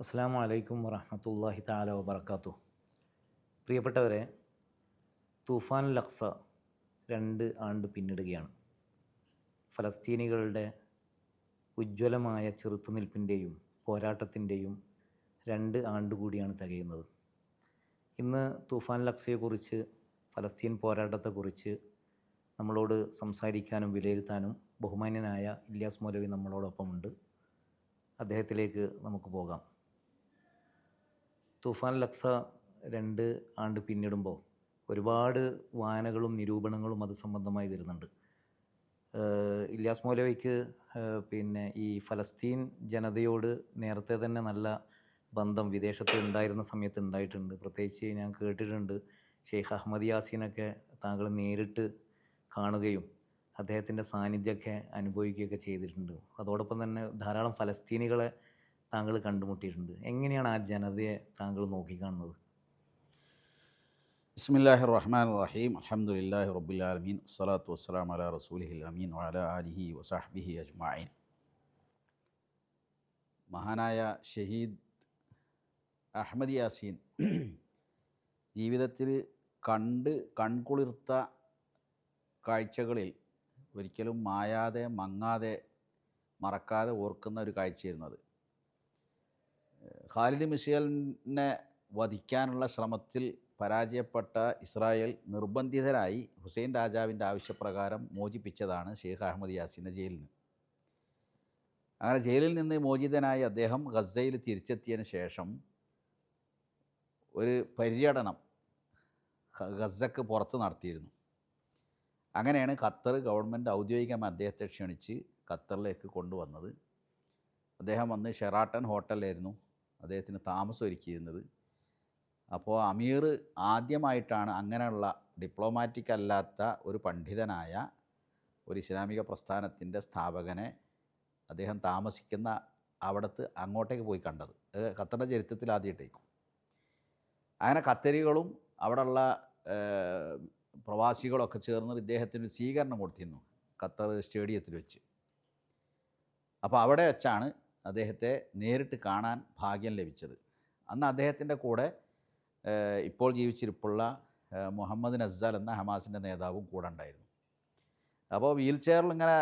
അസ്സാം വലൈക്കും വറഹമത്തല്ലാഹി താല വബർക്കാത്തു പ്രിയപ്പെട്ടവരെ തൂഫാൻ ലക്സ രണ്ട് ആണ്ട് പിന്നിടുകയാണ്. ഫലസ്തീനികളുടെ ഉജ്ജ്വലമായ ചെറുത്തുനിൽപ്പിന്റെയും പോരാട്ടത്തിന്റെയും രണ്ട് ആണ്ട് കൂടിയാണ് തികയുന്നത്. ഇന്ന് തൂഫാൻ ലക്സയെക്കുറിച്ച് ഫലസ്തീൻ പോരാട്ടത്തെക്കുറിച്ച് നമ്മളോട് സംസാരിക്കാനും വിലയിരുത്താനും ബഹുമാന്യനായ ഇല്യാസ് മൗലവി നമ്മളോടൊപ്പമുണ്ട്. അദ്ദേഹത്തിലേക്ക് നമുക്ക് പോകാം. തൂഫാൻ ലക്സ രണ്ട് ആണ്ട് പിന്നിടുമ്പോൾ ഒരുപാട് വായനകളും നിരൂപണങ്ങളും അത് സംബന്ധമായി വരുന്നുണ്ട്. ഇല്ലാസ് മൗലവിക്ക് പിന്നെ ഈ ഫലസ്തീൻ ജനതയോട് നേരത്തെ തന്നെ നല്ല ബന്ധം വിദേശത്ത് ഉണ്ടായിരുന്ന സമയത്ത് ഉണ്ടായിട്ടുണ്ട്. പ്രത്യേകിച്ച് ഞാൻ കേട്ടിട്ടുണ്ട് ഷെയ്ഖ് അഹമ്മദ് യാസീനൊക്കെ താങ്കൾ നേരിട്ട് കാണുകയും അദ്ദേഹത്തിന്റെ സാന്നിധ്യമൊക്കെ അനുഭവിക്കുകയൊക്കെ ചെയ്തിട്ടുണ്ട്. അതോടൊപ്പം തന്നെ ധാരാളം ഫലസ്തീനികളെ താങ്കൾ കണ്ടുമുട്ടിയിട്ടുണ്ട്. എങ്ങനെയാണ് ആ ജനതയെ താങ്കൾ നോക്കിക്കാണുന്നത്? ബിസ്മില്ലാഹി റഹ്മാൻ റഹീം റബ്ബിൽ ആലമീൻ. വസ്സലാത്തു വസ്സലാം അലാ റസൂലിഹിൽ അമീൻ വഅലാ ആലിഹി വസഹ്ബിഹി അജ്മഈൻ. മഹാനായ ഷഹീദ് അഹമ്മദ് യാസീൻ ജീവിതത്തിൽ കണ്ട് കൺകുളിർത്ത കാഴ്ചകളിൽ ഒരിക്കലും മായാതെ മങ്ങാതെ മറക്കാതെ ഓർക്കുന്ന ഒരു കാഴ്ചയായിരുന്നു അത്. ഖാലിദ് മിഷേലിനെ വധിക്കാനുള്ള ശ്രമത്തിൽ പരാജയപ്പെട്ട ഇസ്രായേൽ നിർബന്ധിതരായി ഹുസൈൻ രാജാവിന്റെ ആവശ്യപ്രകാരം മോചിപ്പിച്ചതാണ് ഷെയ്ഖ് അഹമ്മദ് യാസിനെ ജയിലിൽ നിന്ന്. അങ്ങനെ ജയിലിൽ നിന്ന് മോചിതനായി അദ്ദേഹം ഗസയിൽ തിരിച്ചെത്തിയതിന് ശേഷം ഒരു പര്യടനം ഗസക്ക് പുറത്ത് നടത്തിയിരുന്നു. അങ്ങനെയാണ് ഖത്തർ ഗവൺമെന്റ് ഔദ്യോഗികമായി അദ്ദേഹത്തെ ക്ഷണിച്ച് ഖത്തറിലേക്ക് കൊണ്ടുവന്നത്. അദ്ദേഹം വന്ന് ഷെറാട്ടൺ ഹോട്ടലിലായിരുന്നു. അദ്ദേഹത്തിന് താമസം ഒരുക്കിയിരുന്നത് അപ്പോൾ അമീർ ആദ്യമായിട്ടാണ് അങ്ങനെയുള്ള ഡിപ്ലോമാറ്റിക് അല്ലാത്ത ഒരു പണ്ഡിതനായ ഒരു ഇസ്ലാമിക പ്രസ്ഥാനത്തിന്റെ സ്ഥാപകനെ അദ്ദേഹം താമസിക്കുന്ന അവിടത്ത് അങ്ങോട്ടേക്ക് പോയി കണ്ടത്. ഖത്തറിന്റെ ചരിത്രത്തിൽ ആദ്യമായിട്ടേക്കും. അങ്ങനെ ഖത്തരികളും അവിടെയുള്ള പ്രവാസികളൊക്കെ ചേർന്ന് ഇദ്ദേഹത്തിന് സ്വീകരണം കൊടുത്തിരുന്നു ഖത്തർ സ്റ്റേഡിയത്തിൽ വെച്ച്. അപ്പോൾ അവിടെ വെച്ചാണ് അദ്ദേഹത്തെ നേരിട്ട് കാണാൻ ഭാഗ്യം ലഭിച്ചത്. അന്ന് അദ്ദേഹത്തിന്റെ കൂടെ ഇപ്പോൾ ജീവിച്ചിരിപ്പുള്ള മുഹമ്മദ് നസ്സാൽ എന്ന ഹമാസിന്റെ നേതാവും കൂടെ ഉണ്ടായിരുന്നു. അപ്പോൾ വീൽ ചെയറിൽ ഇങ്ങനെ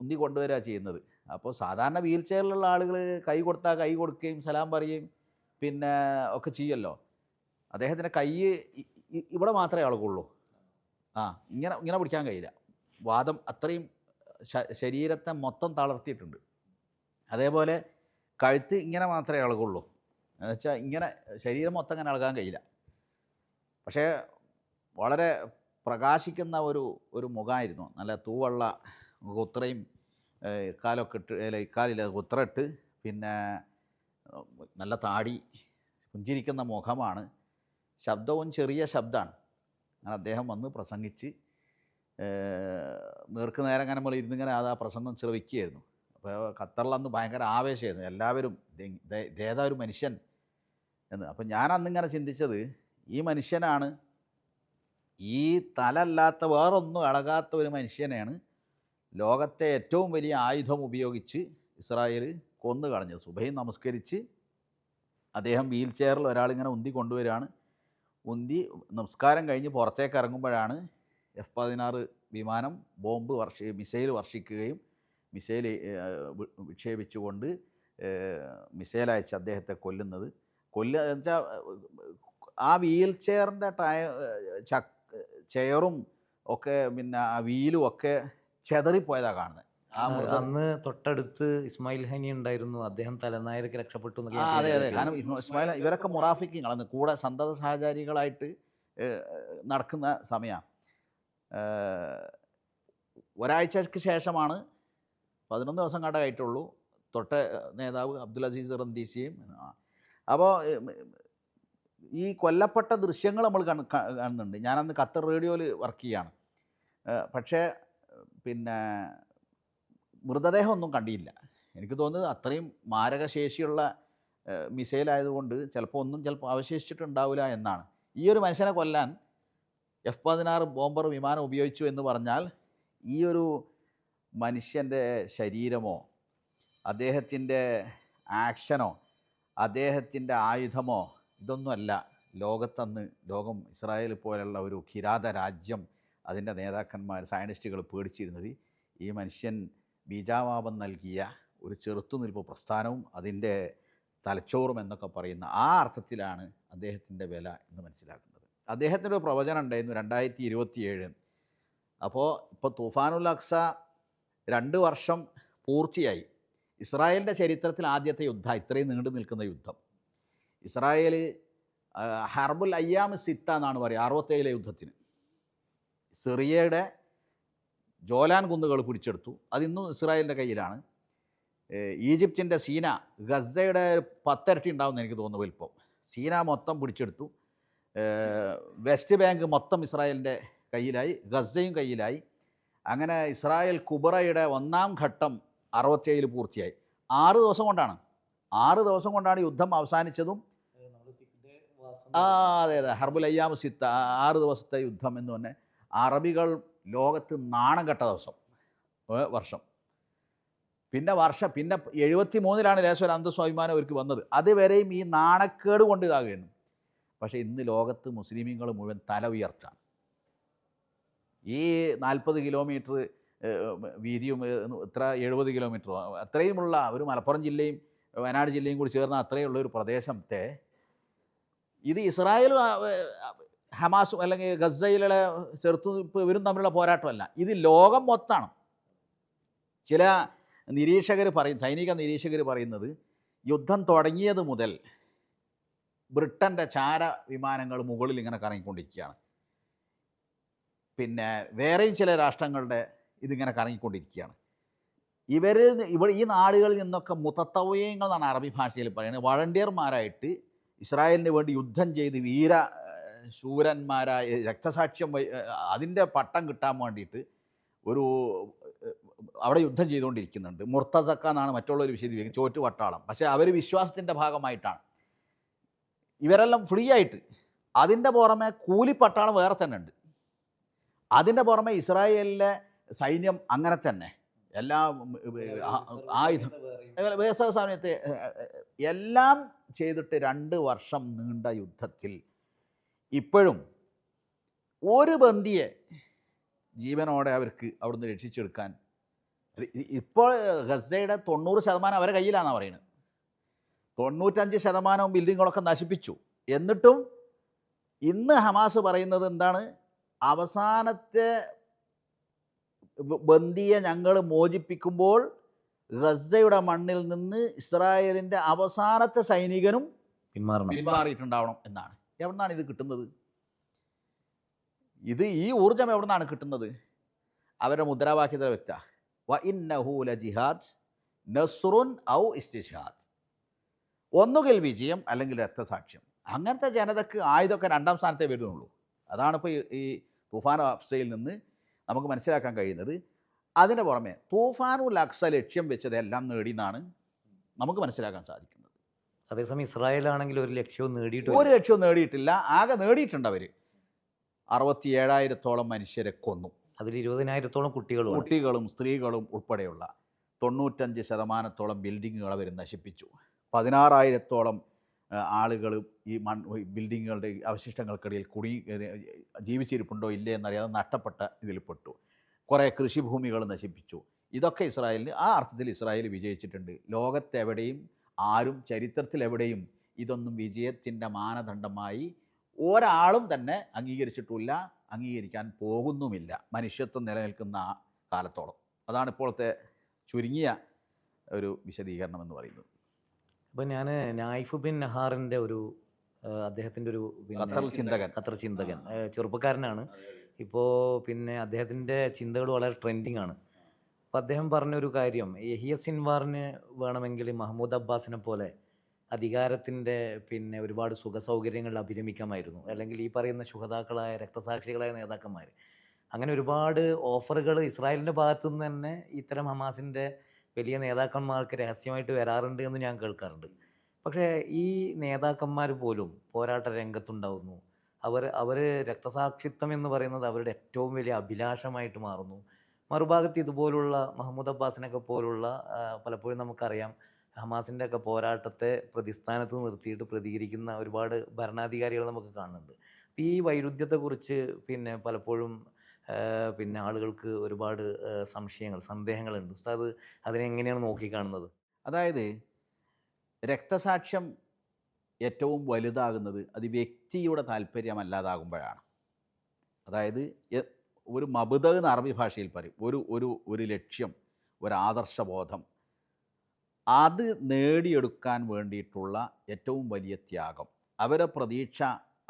ഉന്തി കൊണ്ടുവരിക ചെയ്യുന്നത്. അപ്പോൾ സാധാരണ വീൽ ചെയറിലുള്ള ആളുകൾ കൈ കൊടുത്താൽ കൈ കൊടുക്കുകയും സലാം പറയുകയും പിന്നെ ഒക്കെ ചെയ്യുമല്ലോ. അദ്ദേഹത്തിന്റെ കൈ ഇവിടെ മാത്രമേ ആളുകളുള്ളൂ ആ ഇങ്ങനെ ഇങ്ങനെ പിടിക്കാൻ കഴിയില്ല. വാദം അത്രയും ശരീരത്തെ മൊത്തം തളർത്തിയിട്ടുണ്ട്. അതേപോലെ കഴുത്ത് ഇങ്ങനെ മാത്രമേ ഇളകുള്ളൂ എന്നുവെച്ചാൽ ഇങ്ങനെ ശരീരം മൊത്തം അങ്ങനെ ഇളകാൻ കഴിയില്ല. പക്ഷേ വളരെ പ്രകാശിക്കുന്ന ഒരു ഒരു മുഖമായിരുന്നു. നല്ല തൂവള്ള കുത്രയും ഇക്കാലൊക്കെ ഇട്ട് അല്ല ഇക്കാലില്ല കുത്ര ഇട്ട് പിന്നെ നല്ല താടി പുഞ്ചിരിക്കുന്ന മുഖമാണ്. ശബ്ദവും ചെറിയ ശബ്ദമാണ്. അങ്ങനെ അദ്ദേഹം വന്ന് പ്രസംഗിച്ച് നേർക്ക് നേരം അങ്ങനെ നമ്മൾ ഇരുന്നിങ്ങനെ അത് ആ പ്രസംഗം ശ്രവിക്കുകയായിരുന്നു. ഖത്തറിൽ അന്ന് ഭയങ്കര ആവേശമായിരുന്നു. എല്ലാവരും ഇതേതാ ഒരു മനുഷ്യൻ എന്ന്. അപ്പം ഞാൻ അന്നിങ്ങനെ ചിന്തിച്ചത് ഈ മനുഷ്യനാണ് ഈ തലല്ലാത്ത വേറൊന്നും ഇളകാത്ത ഒരു മനുഷ്യനെയാണ് ലോകത്തെ ഏറ്റവും വലിയ ആയുധം ഉപയോഗിച്ച് ഇസ്രായേൽ കൊന്നു കളഞ്ഞത് സുബൈ നമസ്കരിച്ച് അദ്ദേഹം വീൽ ചെയറിൽ ഒരാളിങ്ങനെ ഉന്തി കൊണ്ടുവരികയാണ്. ഉന്തി നമസ്കാരം കഴിഞ്ഞ് പുറത്തേക്ക് ഇറങ്ങുമ്പോഴാണ് എഫ് പതിനാറ് വിമാനം ബോംബ് വർഷി മിസൈൽ വർഷിക്കുകയും മിസൈൽ വിക്ഷേപിച്ചുകൊണ്ട് മിസൈൽ അയച്ച് അദ്ദേഹത്തെ കൊല്ലുന്നത്. കൊല്ല വെച്ചാൽ ആ വീൽ ചെയറിന്റെ ടയ ചക് ചെയറും ഒക്കെ പിന്നെ ആ വീലും ഒക്കെ ചെതറിപ്പോയതാണ് കാണുന്നത് അന്ന് തൊട്ടടുത്ത് ഇസ്മായിൽ ഹനി ഉണ്ടായിരുന്നു. അദ്ദേഹം തലനായരക്ക് രക്ഷപ്പെട്ടു അതെ അതെ. കാരണം ഇസ്മായിൽ ഇവരൊക്കെ മുറാഫിക്കിങ് അന്ന് കൂടെ സന്തത സഹചാരികളായിട്ട് നടക്കുന്ന സമയമാണ് ഒരാഴ്ചക്ക് ശേഷമാണ് പതിനൊന്ന് ദിവസം കണ്ട കയറ്റുള്ളൂ. തൊട്ട നേതാവ് അബ്ദുൽ അസീസ് റന്ദീസിയും അപ്പോൾ ഈ കൊല്ലപ്പെട്ട ദൃശ്യങ്ങൾ നമ്മൾ കാണുന്നുണ്ട്. ഞാനന്ന് ഖത്തർ റേഡിയോയിൽ വർക്ക് ചെയ്യാണ്. ഏഹ്, പക്ഷേ പിന്നെ മൃതദേഹം ഒന്നും കണ്ടിയില്ല എനിക്ക് തോന്നുന്നത് അത്രയും മാരകശേഷിയുള്ള മിസൈലായതുകൊണ്ട് ചിലപ്പോൾ ഒന്നും ചിലപ്പോൾ അവശേഷിച്ചിട്ടുണ്ടാവില്ല എന്നാണ്. ഈ ഒരു മനുഷ്യനെ കൊല്ലാൻ എഫ് പതിനാറ് ബോംബർ വിമാനം ഉപയോഗിച്ചു എന്ന് പറഞ്ഞാൽ ഈ ഒരു മനുഷ്യന്റെ ശരീരമോ അദ്ദേഹത്തിന്റെ ആക്ഷനോ അദ്ദേഹത്തിന്റെ ആയുധമോ ഇതൊന്നുമല്ല. ലോകത്തന്ന് ലോകം ഇസ്രായേൽ പോലെയുള്ള ഒരു കിരാത രാജ്യം അതിന്റെ നേതാക്കന്മാർ സയന്റിസ്റ്റുകൾ പേടിച്ചിരുന്നത് ഈ മനുഷ്യൻ ബീജാവാപം നൽകിയ ഒരു ചെറുത്തുനിൽപ്പ് പ്രസ്ഥാനവും അതിന്റെ തലച്ചോറും എന്നൊക്കെ പറയുന്ന ആ അർത്ഥത്തിലാണ് അദ്ദേഹത്തിന്റെ വില എന്ന് മനസ്സിലാക്കുന്നത്. അദ്ദേഹത്തിന്റെ ഒരു പ്രവചനം ഉണ്ടായിരുന്നു രണ്ടായിരത്തി ഇരുപത്തിയേഴ്. അപ്പോൾ ഇപ്പോൾ തൂഫാനുൽ അക്സ രണ്ട് വർഷം പൂർത്തിയായി. ഇസ്രായേലിന്റെ ചരിത്രത്തിൽ ആദ്യത്തെ യുദ്ധം ഇത്രയും നീണ്ടു നിൽക്കുന്ന യുദ്ധം. ഇസ്രായേൽ ഹർബുൽ അയ്യാം സിത്ത എന്നാണ് പറയുക അറുപത്തേഴിലെ യുദ്ധത്തിന്. സിറിയയുടെ ജോലാൻ കുന്നുകൾ പിടിച്ചെടുത്തു. അതിന്നും ഇസ്രായേലിന്റെ കയ്യിലാണ്. ഈജിപ്തിന്റെ സീന ഗസയുടെ പത്തരട്ടി ഉണ്ടാവും എനിക്ക് തോന്നുന്നു വലിപ്പം. സീന മൊത്തം പിടിച്ചെടുത്തു. വെസ്റ്റ് ബാങ്ക് മൊത്തം ഇസ്രായേലിന്റെ കയ്യിലായി ഗസയും കയ്യിലായി. അങ്ങനെ ഇസ്രായേൽ കുബറയുടെ ഒന്നാം ഘട്ടം അറുപത്തിയേഴിൽ പൂർത്തിയായി. ആറ് ദിവസം കൊണ്ടാണ്. ആറ് ദിവസം കൊണ്ടാണ് യുദ്ധം അവസാനിച്ചതും. ആ അതെ അതെ. ഹർബുൽ അയ്യാം സിത്ത ആറ് ദിവസത്തെ യുദ്ധം എന്ന് തന്നെ അറബികൾ ലോകത്ത് നാണം കെട്ട ദിവസം വർഷം. പിന്നെ വർഷം പിന്നെ എഴുപത്തി മൂന്നിലാണ് ലേശം ഒരു അന്തസ്വാഭിമാനം അവർക്ക് വന്നത്. അതുവരെയും ഈ നാണക്കേട് കൊണ്ട് ഇതാകുന്നു പക്ഷേ ഇന്ന് ലോകത്ത് മുസ്ലിമീങ്ങൾ മുഴുവൻ തല ഉയർത്താൻ. ഈ നാൽപ്പത് കിലോമീറ്റർ വീതിയും ഇത്ര എഴുപത് കിലോമീറ്റർ അത്രയുമുള്ള ഒരു മലപ്പുറം ജില്ലയും വയനാട് ജില്ലയും കൂടി ചേർന്ന അത്രയുള്ള ഒരു പ്രദേശത്തെ ഇത് ഇസ്രായേലും ഹമാസും അല്ലെങ്കിൽ ഗസയിലെ ചെറുത്തുനിൽപ്പ് ഇവരും തമ്മിലുള്ള പോരാട്ടമല്ല. ഇത് ലോകം മൊത്താണ് ചില നിരീക്ഷകർ പറയും സൈനിക നിരീക്ഷകർ പറയുന്നത് യുദ്ധം തുടങ്ങിയത് മുതൽ ബ്രിട്ടന്റെ ചാര വിമാനങ്ങൾ മുകളിൽ ഇങ്ങനെ കറങ്ങിക്കൊണ്ടിരിക്കുകയാണ്. പിന്നെ വേറെയും ചില രാഷ്ട്രങ്ങളുടെ ഇതിങ്ങനെ കറങ്ങിക്കൊണ്ടിരിക്കുകയാണ്. ഇവരിൽ ഇവ ഈ നാടുകളിൽ നിന്നൊക്കെ മുത്തത്തവയങ്ങൾ എന്നാണ് അറബി ഭാഷയിൽ പറയുന്നത്. വളണ്ടിയർമാരായിട്ട് ഇസ്രായേലിന് വേണ്ടി യുദ്ധം ചെയ്ത് വീര ശൂരന്മാരായ രക്തസാക്ഷ്യം അതിന്റെ പട്ടം കിട്ടാൻ വേണ്ടിയിട്ട് ഒരു അവിടെ യുദ്ധം ചെയ്തുകൊണ്ടിരിക്കുന്നുണ്ട്. മുർത്തസക്ക എന്നാണ് മറ്റുള്ളവർ വിശദീകരിക്കുന്നത് ചോറ്റ് വട്ടാളം പക്ഷേ അവർ വിശ്വാസത്തിന്റെ ഭാഗമായിട്ടാണ്. ഇവരെല്ലാം ഫ്രീ ആയിട്ട് അതിന്റെ പുറമെ കൂലിപ്പട്ടാളം വേറെ തന്നെ ഉണ്ട് അതിന്റെ പുറമെ ഇസ്രായേലിലെ സൈന്യം അങ്ങനെ തന്നെ. എല്ലാ ആയുധം വേസവ സമയത്ത് എല്ലാം ചെയ്തിട്ട് രണ്ട് വർഷം നീണ്ട യുദ്ധത്തിൽ ഇപ്പോഴും ഒരു ബന്ദിയെ ജീവനോടെ അവർക്ക് അവിടുന്ന് രക്ഷിച്ചെടുക്കാൻ ഇപ്പോൾ ഗസയുടെ തൊണ്ണൂറ് ശതമാനം അവരെ കയ്യിലാണെന്നാണ് പറയുന്നത് തൊണ്ണൂറ്റഞ്ച് ശതമാനവും ബിൽഡിങ്ങുകളൊക്കെ നശിപ്പിച്ചു. എന്നിട്ടും ഇന്ന് ഹമാസ് പറയുന്നത് എന്താണ്? അവസാനത്തെ ബന്ദിയെ ഞങ്ങൾ മോചിപ്പിക്കുമ്പോൾ ഗസയുടെ മണ്ണിൽ നിന്ന് ഇസ്രായേലിന്റെ അവസാനത്തെ സൈനികനും പിന്മാറണം. പിന്മാറിയിട്ടുണ്ടാവണം എന്നാണ്. എവിടെ നിന്നാണ് ഇത് കിട്ടുന്നത്? ഇത് ഈ ഊർജം എവിടെ നിന്നാണ് കിട്ടുന്നത്? അവരുടെ മുദ്രാവാക്യത വ്യക്ത. വ ഇന്നഹൂല ജിഹാദ് നസ്റുൻ ഔ ഇസ്തിഷാദ് ഒന്നുകിൽ വിജയം അല്ലെങ്കിൽ രക്തസാക്ഷ്യം. അങ്ങനത്തെ ജനതക്ക് ആയുധമൊക്കെ രണ്ടാം സ്ഥാനത്തേ വരുന്നുള്ളൂ. അതാണ് ഇപ്പോൾ ഈ തുഫാൻ അഫ്സയിൽ നിന്ന് നമുക്ക് മനസ്സിലാക്കാൻ കഴിയുന്നത് അതിന് പുറമെ തൂഫാനുൽ അക്സ ലക്ഷ്യം വെച്ചതെല്ലാം നേടി എന്നാണ് നമുക്ക് മനസ്സിലാക്കാൻ സാധിക്കുന്നത്. അതേസമയം ഇസ്രായേൽ ആണെങ്കിൽ ഒരു ലക്ഷ്യവും നേടിയിട്ട് ഒരു ലക്ഷ്യവും നേടിയിട്ടില്ല. ആകെ നേടിയിട്ടുണ്ട് അവർ അറുപത്തി ഏഴായിരത്തോളം മനുഷ്യരെ കൊന്നു. അതിൽ ഇരുപതിനായിരത്തോളം കുട്ടികളും കുട്ടികളും സ്ത്രീകളും ഉൾപ്പെടെയുള്ള തൊണ്ണൂറ്റഞ്ച് ശതമാനത്തോളം ബിൽഡിങ്ങുകൾ അവർ നശിപ്പിച്ചു. പതിനാറായിരത്തോളം ആളുകൾ ഈ മൺ ബിൽഡിങ്ങുകളുടെ അവശിഷ്ടങ്ങൾക്കിടയിൽ കുടി ജീവിച്ചിരിപ്പുണ്ടോ ഇല്ലേ എന്നറിയാതെ നഷ്ടപ്പെട്ട ഇതിൽ പെട്ടു. കുറേ കൃഷിഭൂമികൾ നശിപ്പിച്ചു. ഇതൊക്കെ ഇസ്രായേലിന് ആ അർത്ഥത്തിൽ ഇസ്രായേൽ വിജയിച്ചിട്ടുണ്ട്. ലോകത്തെവിടെയും ആരും ചരിത്രത്തിൽ എവിടെയും ഇതൊന്നും വിജയത്തിന്റെ മാനദണ്ഡമായി ഒരാളും തന്നെ അംഗീകരിച്ചിട്ടില്ല അംഗീകരിക്കാൻ പോകുന്നുമില്ല. മനുഷ്യത്വം നിലനിൽക്കുന്ന കാലത്തോളം. അതാണ് ഇപ്പോഴത്തെ ചുരുങ്ങിയ ഒരു വിശദീകരണം എന്ന് പറയുന്നത്. അപ്പോൾ ഞാൻ നായിഫ് ബിൻ നഹാറിന്റെ ഒരു അദ്ദേഹത്തിന്റെ ഒരു ഖത്തർ ചിന്തകൻ. ഖത്തർ ചിന്തകൻ. ചെറുപ്പക്കാരനാണ്. ഇപ്പോൾ പിന്നെ അദ്ദേഹത്തിന്റെ ചിന്തകൾ വളരെ ട്രെൻഡിങ് ആണ്. അപ്പോൾ അദ്ദേഹം പറഞ്ഞൊരു കാര്യം യഹിയ സിൻവാറിന് വേണമെങ്കിൽ മഹമ്മൂദ് അബ്ബാസിനെ പോലെ അധികാരത്തിന്റെ പിന്നെ ഒരുപാട് സുഖ സൗകര്യങ്ങൾ അഭിരമിക്കാമായിരുന്നു. അല്ലെങ്കിൽ ഈ പറയുന്ന ശുഹതാക്കളായ രക്തസാക്ഷികളായ നേതാക്കന്മാർ അങ്ങനെ ഒരുപാട് ഓഫറുകൾ ഇസ്രായേലിന്റെ ഭാഗത്തുനിന്ന് തന്നെ ഇത്തരം ഹമാസിന്റെ വലിയ നേതാക്കന്മാർക്ക് രഹസ്യമായിട്ട് വരാറുണ്ട് എന്ന് ഞാൻ കേൾക്കാറുണ്ട്. പക്ഷേ ഈ നേതാക്കന്മാർ പോലും പോരാട്ട രംഗത്തുണ്ടാവുന്നു. അവർ അവർ രക്തസാക്ഷിത്വം എന്ന് പറയുന്നത് അവരുടെ ഏറ്റവും വലിയ അഭിലാഷമായിട്ട് മാറുന്നു. മറുഭാഗത്ത് ഇതുപോലുള്ള മഹമ്മൂദ് അബ്ബാസിനൊക്കെ പോലുള്ള പലപ്പോഴും നമുക്കറിയാം ഹമാസിന്റെ ഒക്കെ പോരാട്ടത്തെ പ്രതിസ്ഥാനത്ത് നിർത്തിയിട്ട് പ്രതികരിക്കുന്ന ഒരുപാട് ഭരണാധികാരികൾ നമുക്ക് കാണുന്നുണ്ട്. അപ്പോൾ ഈ വൈരുദ്ധ്യത്തെക്കുറിച്ച് പിന്നെ പലപ്പോഴും പിന്നെ ആളുകൾക്ക് ഒരുപാട് സംശയങ്ങൾ സന്ദേഹങ്ങളുണ്ട്. ഉസ്താദ് അതിനെ എങ്ങനെയാണ് നോക്കിക്കാണുന്നത്? അതായത് രക്തസാക്ഷ്യം ഏറ്റവും വലുതാകുന്നത് അത് വ്യക്തിയുടെ താല്പര്യമല്ലാതാകുമ്പോഴാണ്. അതായത് ഒരു മബുദ എന്ന് അറബി ഭാഷയിൽ പറയും. ഒരു ഒരു ഒരു ലക്ഷ്യം ഒരു ആദർശബോധം. അത് നേടിയെടുക്കാൻ വേണ്ടിയിട്ടുള്ള ഏറ്റവും വലിയ ത്യാഗം. അവരെ പ്രതീക്ഷ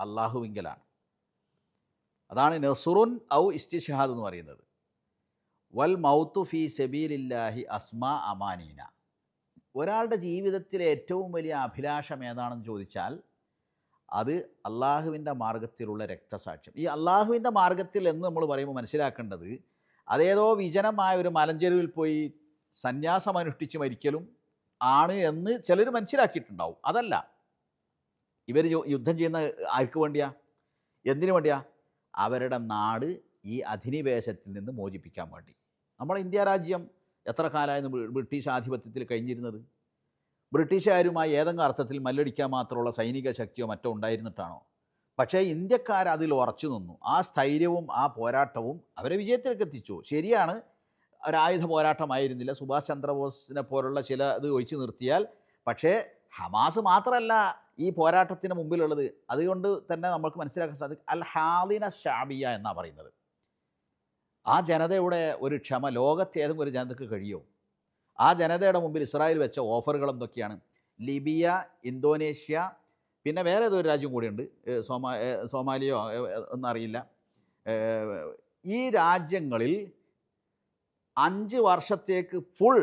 അള്ളാഹുവിങ്കലാണ് അതാണ് നസുറുൻ ഔ ഇസ്തിഷഹാദ് എന്ന് പറയുന്നത്. വൽ മൗത്തു ഫി സബീലില്ലാഹി അസ്മാ അമാനീന. ഒരാളുടെ ജീവിതത്തിലെ ഏറ്റവും വലിയ അഭിലാഷം ഏതാണെന്ന് ചോദിച്ചാൽ അത് അള്ളാഹുവിന്റെ മാർഗത്തിലുള്ള രക്തസാക്ഷ്യം. ഈ അള്ളാഹുവിന്റെ മാർഗത്തിൽ എന്ന് നമ്മൾ പറയുമ്പോൾ മനസ്സിലാക്കേണ്ടത് അതേതോ വിജനമായ ഒരു മലഞ്ചെരുവിൽ പോയി സന്യാസം അനുഷ്ഠിച്ച് മരിക്കലും ആണ് എന്ന് ചിലർ മനസ്സിലാക്കിയിട്ടുണ്ടാവും. അതല്ല. ഇവർ യുദ്ധം ചെയ്യുന്ന ആർക്ക് വേണ്ടിയാ? എന്തിനു വേണ്ടിയാ? അവരുടെ നാട് ഈ അധിനിവേശത്തിൽ നിന്ന് മോചിപ്പിക്കാൻ വേണ്ടി. നമ്മളെ ഇന്ത്യ രാജ്യം എത്ര കാലമായിരുന്നു ബ്രിട്ടീഷ് ആധിപത്യത്തിൽ കഴിഞ്ഞിരുന്നത്? ബ്രിട്ടീഷുകാരുമായി ഏതെങ്കിലും അർത്ഥത്തിൽ മല്ലടിക്കാൻ മാത്രമുള്ള സൈനിക ശക്തിയോ മറ്റോ ഉണ്ടായിരുന്നിട്ടാണോ? പക്ഷേ ഇന്ത്യക്കാർ അതിൽ ഉറച്ചു നിന്നു. ആ സ്ഥൈര്യവും ആ പോരാട്ടവും അവരെ വിജയത്തിലേക്ക് എത്തിച്ചു. ശരിയാണ് ഒരായുധ പോരാട്ടമായിരുന്നില്ല. സുഭാഷ് ചന്ദ്രബോസിനെ പോലുള്ള ചില ഇത് ഒഴിച്ചു നിർത്തിയാൽ. പക്ഷേ ഹമാസ് മാത്രമല്ല ഈ പോരാട്ടത്തിന് മുമ്പിലുള്ളത്. അതുകൊണ്ട് തന്നെ നമുക്ക് മനസ്സിലാക്കാൻ സാധിക്കും. അൽ ഹാദിന ഷാബിയ എന്നാണ് പറയുന്നത്. ആ ജനതയുടെ ഒരു ക്ഷമ ലോകത്തെ ഏതെങ്കിലും ഒരു ജനതയ്ക്ക് കഴിയുമോ ആ ജനതയുടെ മുമ്പിൽ ഇസ്രായേൽ വെച്ച ഓഫറുകൾ എന്തൊക്കെയാണ്? ലിബിയ ഇന്തോനേഷ്യ പിന്നെ വേറെ ഏതൊരു രാജ്യം കൂടിയുണ്ട്. സോമാ സോമാലിയോ ഒന്നറിയില്ല ഈ രാജ്യങ്ങളിൽ അഞ്ച് വർഷത്തേക്ക് ഫുൾ